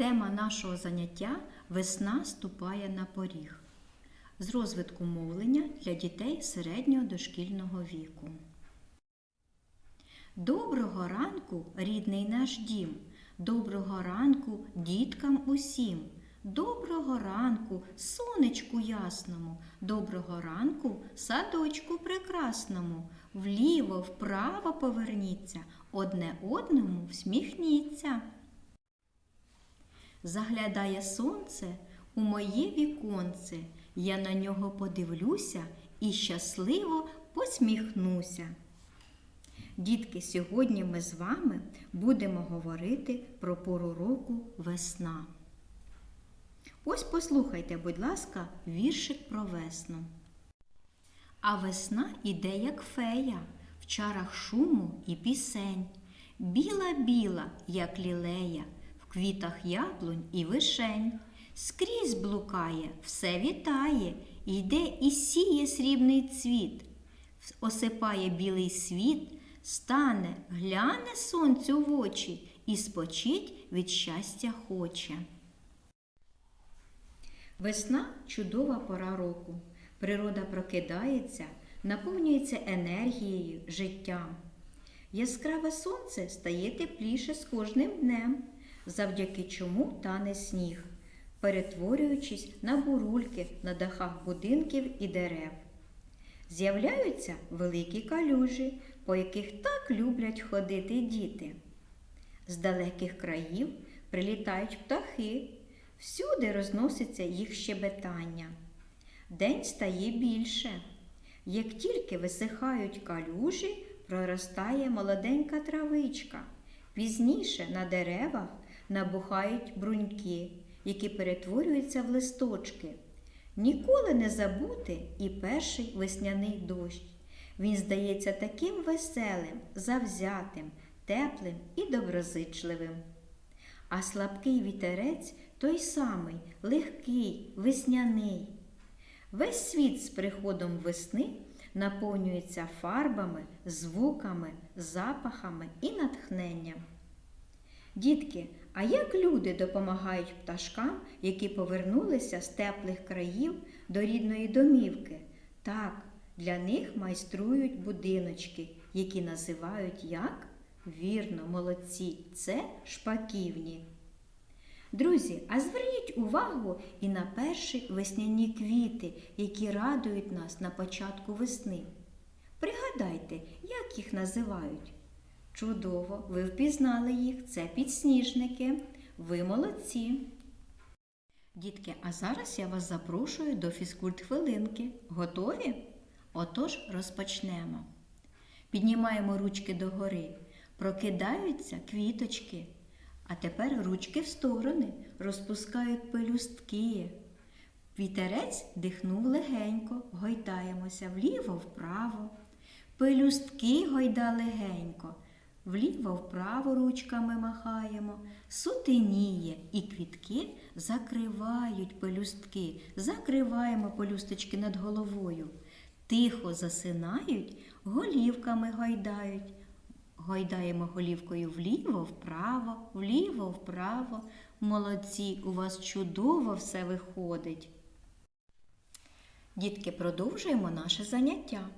Тема нашого заняття Весна ступає на поріг з розвитку мовлення для дітей середнього дошкільного віку. Доброго ранку, рідний наш дім. Доброго ранку діткам усім. Доброго ранку, сонечку ясному, доброго ранку, садочку прекрасному. Вліво, вправо поверніться, одне одному всміхніться. Заглядає сонце у моє віконце, я на нього подивлюся і щасливо посміхнуся. Дітки, сьогодні ми з вами будемо говорити про пору року весна. Ось послухайте, будь ласка, віршик про весну. А весна іде, як фея, в чарах шуму і пісень. Біла-біла, як лілея, квітах яблунь і вишень. Скрізь блукає, все вітає, йде і сіє срібний цвіт, осипає білий світ, стане, гляне сонцю в очі і спочить від щастя хоче. Весна чудова пора року. Природа прокидається, наповнюється енергією, життям. Яскраве сонце стає тепліше з кожним днем, завдяки чому тане сніг, перетворюючись на бурульки на дахах будинків і дерев. З'являються великі калюжі, по яких так люблять ходити діти. З далеких країв прилітають птахи, всюди розноситься їх щебетання. День стає більше. Як тільки висихають калюжі, проростає молоденька травичка. Пізніше на деревах набухають бруньки, які перетворюються в листочки. Ніколи не забути і перший весняний дощ. Він здається таким веселим, завзятим, теплим і доброзичливим. А слабкий вітерець той самий, легкий, весняний. Весь світ з приходом весни наповнюється фарбами, звуками, запахами і натхненням. Дітки, а як люди допомагають пташкам, які повернулися з теплих країв до рідної домівки? Так, для них майструють будиночки, які називають як? Вірно, молодці, це шпаківні. Друзі, а зверніть увагу і на перші весняні квіти, які радують нас на початку весни. Пригадайте, як їх називають? Чудово, ви впізнали їх, це підсніжники. Ви молодці. Дітки, а зараз я вас запрошую до фізкульт хвилинки. Готові? Отож, розпочнемо. Піднімаємо ручки догори, прокидаються квіточки. А тепер ручки в сторони розпускають пелюстки. Вітерець дихнув легенько, гойдаємося вліво-вправо. Пелюстки гойда легенько, вліво-вправо ручками махаємо, сутеніє і квітки закривають пелюстки, закриваємо пелюсточки над головою. Тихо засинають, голівками гойдають. Гойдаємо голівкою вліво, вправо, вліво, вправо. Молодці, у вас чудово все виходить. Дітки, продовжуємо наше заняття.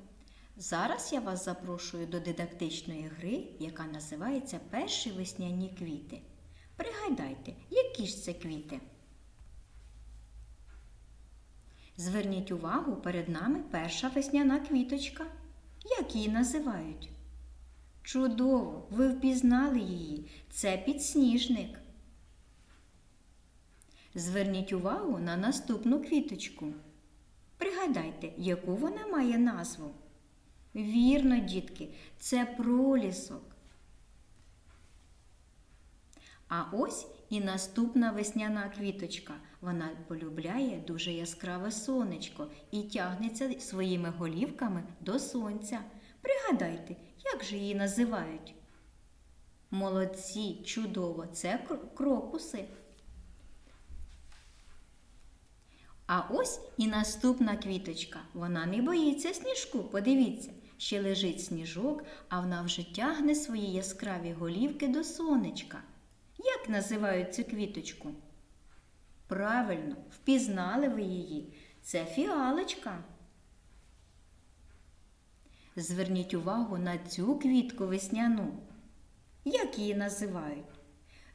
Зараз я вас запрошую до дидактичної гри, яка називається Перші весняні квіти. Пригадайте, які ж це квіти? Зверніть увагу, перед нами перша весняна квіточка. Як її називають? Чудово! Ви впізнали її. Це підсніжник. Зверніть увагу на наступну квіточку. Пригадайте, яку вона має назву. Вірно, дітки, це пролісок. А ось і наступна весняна квіточка. Вона полюбляє дуже яскраве сонечко і тягнеться своїми голівками до сонця. Пригадайте, як же її називають? Молодці, чудово, це крокуси. А ось і наступна квіточка. Вона не боїться сніжку. Подивіться, ще лежить сніжок, а вона вже тягне свої яскраві голівки до сонечка. Як називають цю квіточку? Правильно, впізнали ви її. Це фіалочка. Зверніть увагу на цю квітку весняну. Як її називають?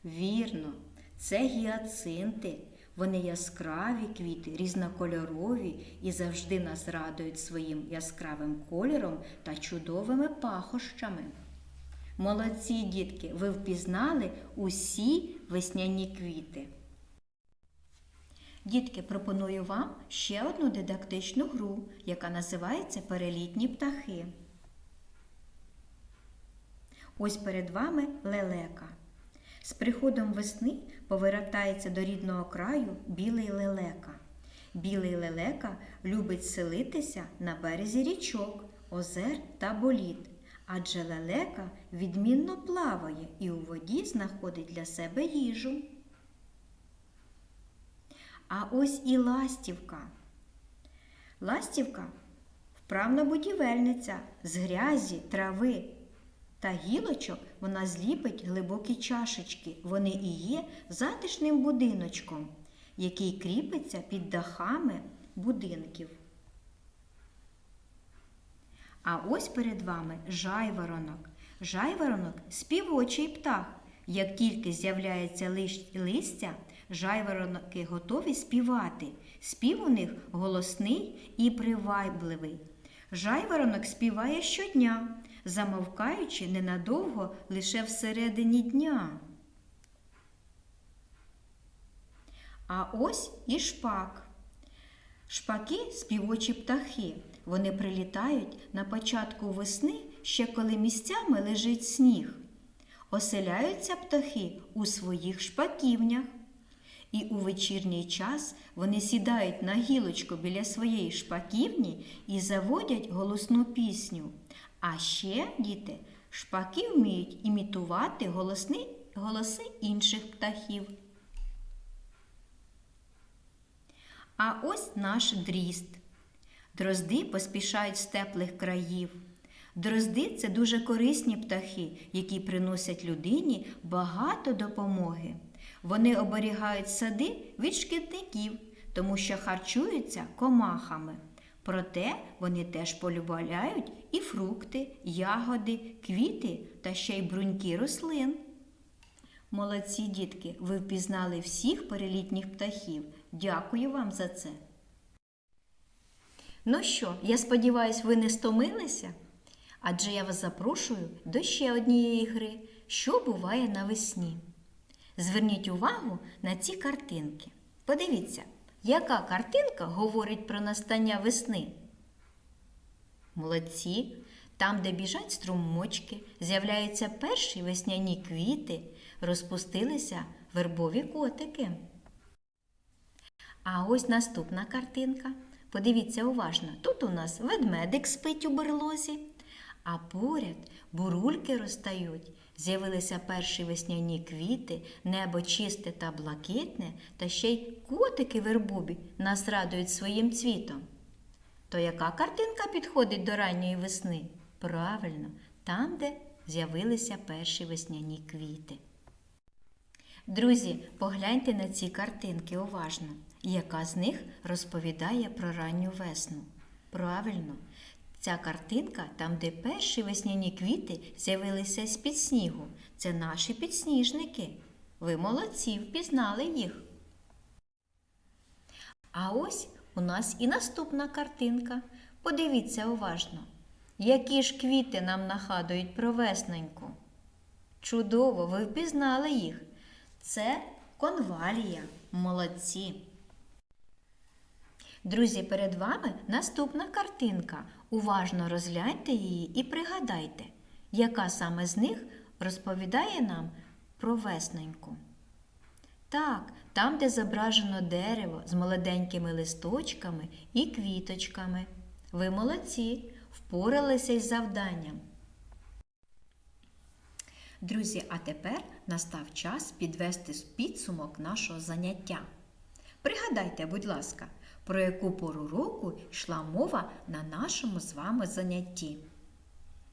Вірно, це гіацинти. Вони яскраві квіти, різнокольорові і завжди нас радують своїм яскравим кольором та чудовими пахощами. Молодці дітки, ви впізнали усі весняні квіти. Дітки, пропоную вам ще одну дидактичну гру, яка називається Перелітні птахи. Ось перед вами лелека. З приходом весни повертається до рідного краю білий лелека. Білий лелека любить селитися на березі річок, озер та боліт, адже лелека відмінно плаває і у воді знаходить для себе їжу. А ось і ластівка. Ластівка вправна будівельниця з грязі, трави та гілочок вона зліпить глибокі чашечки. Вони і є затишним будиночком, який кріпиться під дахами будинків. А ось перед вами жайворонок. Жайворонок співочий птах. Як тільки з'являється листя, жайвороноки готові співати. Спів у них голосний і привабливий. Жайворонок співає щодня, замовкаючи ненадовго лише всередині дня. А ось і шпак. Шпаки співочі птахи. Вони прилітають на початку весни, ще коли місцями лежить сніг. Оселяються птахи у своїх шпаківнях. І у вечірній час вони сідають на гілочку біля своєї шпаківні і заводять голосну пісню. А ще, діти, шпаки вміють імітувати голосни, голоси інших птахів. А ось наш дріст. Дрозди поспішають з теплих країв. Дрозди це дуже корисні птахи, які приносять людині багато допомоги. Вони оберігають сади від шкідників, тому що харчуються комахами. Проте вони теж полюбляють і фрукти, ягоди, квіти та ще й бруньки рослин. Молодці дітки, ви впізнали всіх перелітніх птахів. Дякую вам за це. Ну що, я сподіваюся, ви не стомилися? Адже я вас запрошую до ще однієї гри, що буває навесні. Зверніть увагу на ці картинки. Подивіться, яка картинка говорить про настання весни. Молодці. Там, де біжать струмочки, з'являються перші весняні квіти, розпустилися вербові котики. А ось наступна картинка. Подивіться уважно, тут у нас ведмедик спить у берлозі, а поряд бурульки розтають. З'явилися перші весняні квіти, небо чисте та блакитне, та ще й котики вербові нас радують своїм цвітом. То яка картинка підходить до ранньої весни? Правильно, там, де з'явилися перші весняні квіти. Друзі, погляньте на ці картинки уважно. Яка з них розповідає про ранню весну? Правильно, ця картинка, там, де перші весняні квіти з'явилися з-під снігу. Це наші підсніжники. Ви молодці, впізнали їх. А ось у нас і наступна картинка. Подивіться уважно, які ж квіти нам нагадують про весненьку. Чудово, ви впізнали їх. Це конвалія. Молодці. Друзі, перед вами наступна картинка. Уважно розгляньте її і пригадайте, яка саме з них розповідає нам про весненьку. Так, там, де зображено дерево з молоденькими листочками і квіточками. Ви молодці, впоралися із завданням. Друзі, а тепер настав час підвести підсумок нашого заняття. Пригадайте, будь ласка, про яку пору року йшла мова на нашому з вами занятті.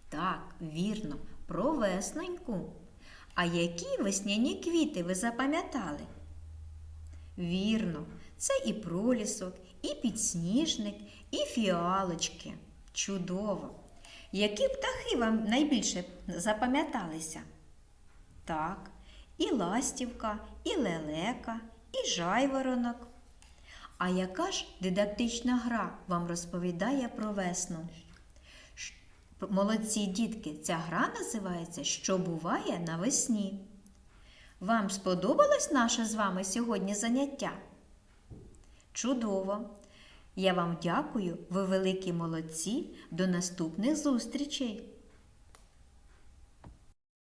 Так, вірно, про весненьку. А які весняні квіти ви запам'ятали? Вірно, це і пролісок, і підсніжник, і фіалочки. Чудово! Які птахи вам найбільше запам'яталися? Так, і ластівка, і лелека, і жайворонок. А яка ж дидактична гра вам розповідає про весну? Молодці дітки, ця гра називається Що буває навесні. Вам сподобалось наше з вами сьогодні заняття? Чудово! Я вам дякую, ви великі молодці. До наступних зустрічей!